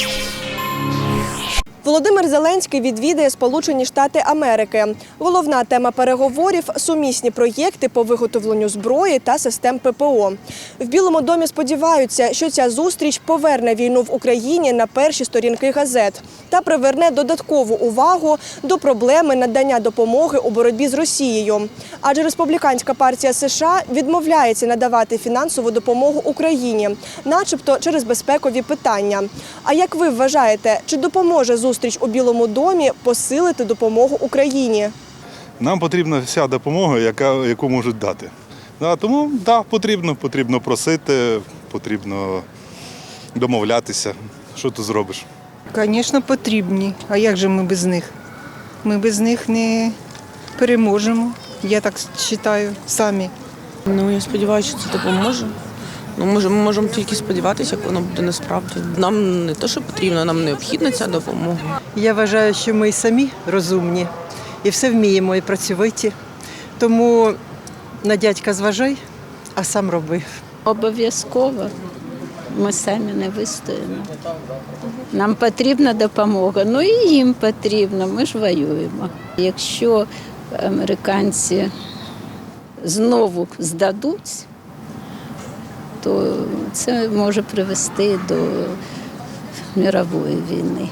you Володимир Зеленський відвідає Сполучені Штати Америки. Головна тема переговорів сумісні проєкти по виготовленню зброї та систем ППО. В Білому домі сподіваються, що ця зустріч поверне війну в Україні на перші сторінки газет та приверне додаткову увагу до проблеми надання допомоги у боротьбі з Росією. Адже республіканська партія США відмовляється надавати фінансову допомогу Україні, начебто через безпекові питання. А як ви вважаєте, чи допоможе зустріч у Білому домі посилити допомогу Україні? Нам потрібна вся допомога, яка, яку можуть дати. Да, тому да, потрібно, потрібно просити, потрібно домовлятися. Що ти зробиш? Звісно, потрібні. А як же ми без них? Ми без них не переможемо. Я так вважаю самі. Ну, я сподіваюся, що це допоможе. Ну, може, ми можемо тільки сподіватися, як воно буде насправді. Нам не те, що потрібно, нам необхідна ця допомога. Я вважаю, що ми самі розумні і все вміємо, і працьовиті. Тому на дядька зважай, а сам роби. Обов'язково. Ми самі не вистоїмо. Нам потрібна допомога, ну і їм потрібно, ми ж воюємо. Якщо американці знову здадуть, то це може привести до мирової війни.